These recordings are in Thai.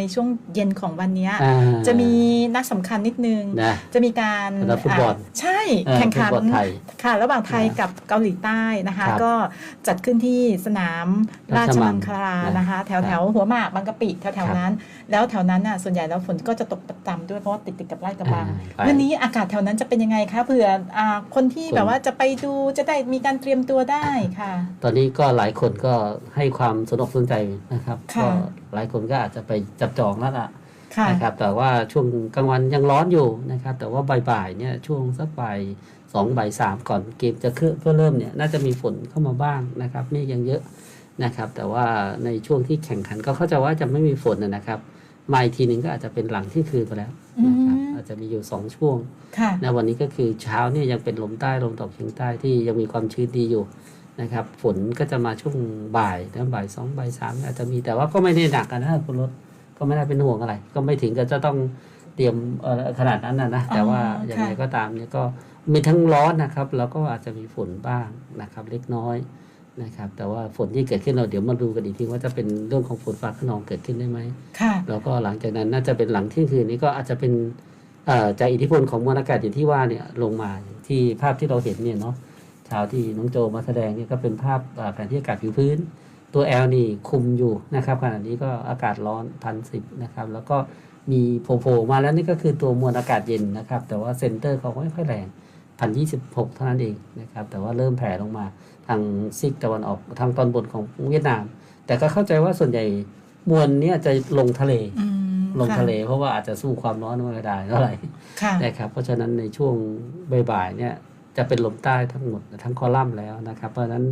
ในช่วงเย็นของวันเนี้ยอ่าจะมีนัดสำคัญนิดนึงนะจะมีการนัดฟุตบอลาใช่เออแข่งขันฟุตบอลไทยค่ะ ระหว่างไทยนะกับเกาหลีใต้นะคะครับก็จัดขึ้นที่สนามราราชชมัมังงคลานะนะคะ แถวคแถรับวหัวหมากบางกะปิแถวแถวครับนั้น แล้วแถวนั้นน่ะส่วนใหญ่แล้วฝนก็จะตกประจำด้วยเพราะว่าติดติดกับไร่กระบังอ่าไปวันนี้อากาศแถวนั้นจะเป็นยังไงคะเผื่ออ่าคนที่คนแบบว่าจะไปดูจะได้มีการเตรียมตัวได้ค่ะ ตอนนี้ก็หลายคนก็ให้ความสนอกสนใจนะครับค่ะก็หลายคนก็อาจจะไปจับจองแล้วล่ะค่ะนะครับแต่ว่าช่วงกลางวันยังร้อนอยู่นะครับแต่ว่าบ่ายๆเนี่ยช่วงสักบ่ายสองบ่ายสามก่อนเกมจะเคลื่อนเพื่อเริ่มเนี่ยน่าจะมีฝนเข้ามาบ้างนะครับเมฆยังเยอะนะครับ แต่ว่าในช่วงที่แข่งขันก็เข้าใจว่าจะไม่มีฝนนะนะครับมาอีกทีหนึ่งก็อาจจะเป็นหลังที่คืนไปแล้วนะครับอืมอาจจะมีอยู่สองช่วงค่ะนะวันนี้ก็คือเช้าเนี่ยยังเป็นลมใต้ลมตกเฉียงใต้ที่ยังมีความชื้นดีอยู่นะครับฝนก็จะมาช่วงบ่ายนะบ่ายสองบ่ายสามอาจจะมีแต่ว่าก็ไม่ได้หนักกันนะคุณรถ ก็ไม่ได้เป็นห่วงอะไร ก็ไม่ถึงกับจะต้องเตรียมเอ่อขนาดนั้นนะนะแต่ว่าอ๋ออย่างไรค่ะก็ตามเนี่ยก็มีทั้งร้อนนะครับ แล้วก็อาจจะมีฝนบ้างนะครับ เล็กน้อยนะครับ แต่ว่าฝนที่เกิดขึ้นเราเดี๋ยวมาดูกันอีกทีว่าจะเป็นเรื่องของฝนฟ้าขนองเกิดขึ้นได้ไหมค่ะแล้วก็หลังจากนั้นน่าจะเป็นหลังเที่ยงคืนนี้ก็อาจจะเป็นเอ่อจากอิทธิพลของมวลอากาศอย่างที่ว่าเนี่ยลงมาอย่างที่ภาพที่เราเห็นเนี่ยเนาะเช้าที่น้องโจมาแสดงเนี่ยก็เป็นภาพเอ่อแผนที่อากาศผิวพื้น ตัว L นี่คุมอยู่นะครับขณะนี้ก็อากาศร้อนพันสิบนะครับแล้วก็มีโผล่ๆมาแล้วนี่ก็คือตัวมวลอากาศเย็นนะครับ แต่ว่าเซนเตอร์เขาไม่ค่อยแรงพันยี่สิบหกเท่านั้นเองนะครับแต่ว่าเริ่มแผ่ลงมาทางซีกตะวันออกทางตอนบนของเวียดนาม แต่ก็เข้าใจว่าส่วนใหญ่มวลเนี้จะลงทะเลอืมลงค่ทะเล เพราะว่าอาจจะสู้ความร้อนไม่ได้เท่าไหร่ค่ะนะครับเพราะฉะนั้นในช่วงบ่ายๆเนี่ยจะเป็นลมใต้ทั้งหมดทั้งคอลัมน์แล้วนะครับ เพราะฉะนั้น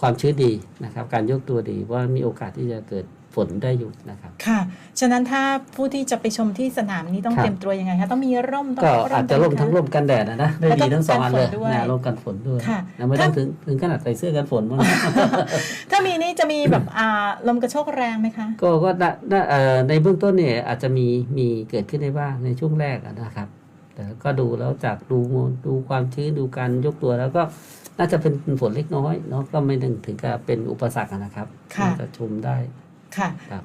ความชื้นดีนะครับ การยกตัวดีว่ามีโอกาสที่จะเกิดฝนได้อยู่นะครับค่ะ ฉะนั้นถ้าผู้ที่จะไปชมที่สนามนี้ต้องครับ เตรียมตัวยังไงคะต้องมีร่มต้องก็ร่อาจจะร่มไหทั้งร่มกันแดดนะนะได้แล้วก็ดีทั้งสองอันเลยกันฝนด้วยนะร่มกันฝนด้วยค่ะ นะไม่ต้องถ้าถึงถึงขนาดใส่เสื้อกันฝนมั้ง ถ้ามีนี่จะมีแบบอ่าลมกระโชกแรงไหมคะ ก็ก็น่าน่าเอ่อในเบื้องต้นเนี่ยอาจจะมีมีเกิดขึ้นได้บ้างในช่วงแรกอะนะครับ แต่ก็ดูแล้วจากดูดูความชื้นดูการยกตัวแล้วก็น่าจะเป็นฝนเล็กน้อยเนาะก็ไม่ถึงถึงกับเป็นอุปสรรคอะนะครับค่ะน่าจะชมได้ค่ะครับ